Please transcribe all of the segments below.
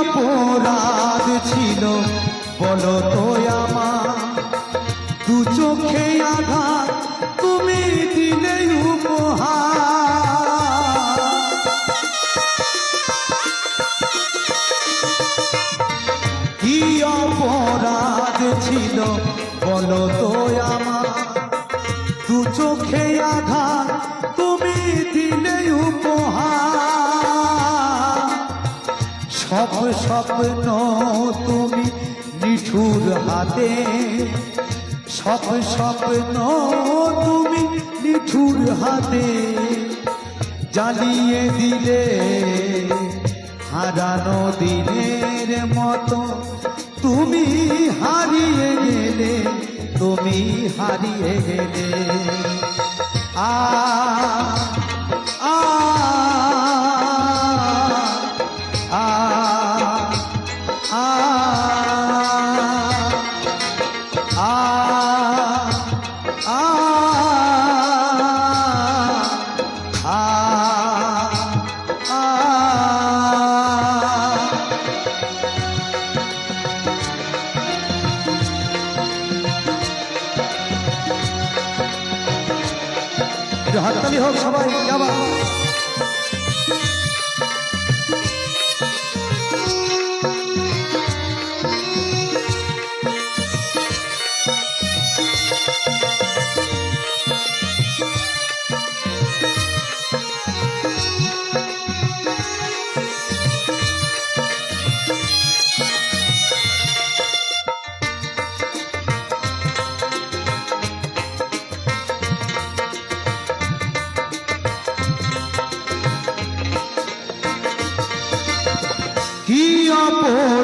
অপরাধ ছিল, বলো তো আমার। দু চোখে আঘাত, তুমি দিলে কি অপরাধ ছিল, বলো তো আমার। দু চোখে আঘাত স্বপ্ন তুমি নিঠুর হাতে। সব স্বপ্ন তুমি নিঠুর হাতে জ্বালিয়ে দিলে, হারানো দিনের মতো তুমি হারিয়ে গেলে, তুমি হারিয়ে গেলে। আ হাততালি হোক সবাই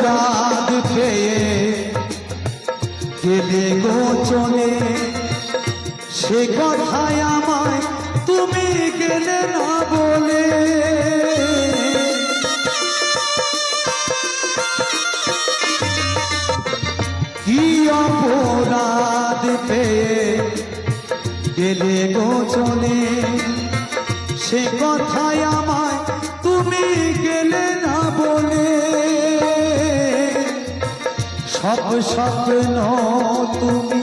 অপরাধ পেয়ে গেলে গোচনে সে কথায় আমায় তুমি গেলে না বলে কি অপরাধ পেয়ে গেলে গোচনে সে কথায় আমায় তুমি গেলে না বলে সব স্বপ্ন তুমি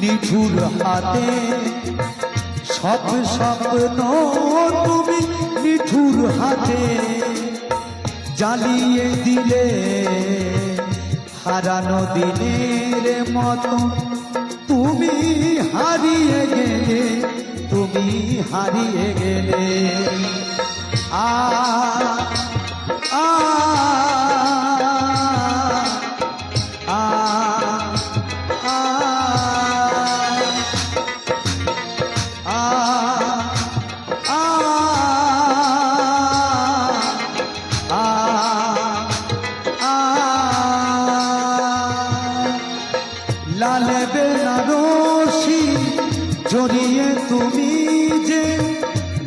নিঠুর হাতে। সব স্বপ্ন তুমি নিঠুর হাতে। জ্বালিয়ে দিলে হারানো দিনের মতো। তুমি হারিয়ে গেলে, তুমি হারিয়ে গেলে। আ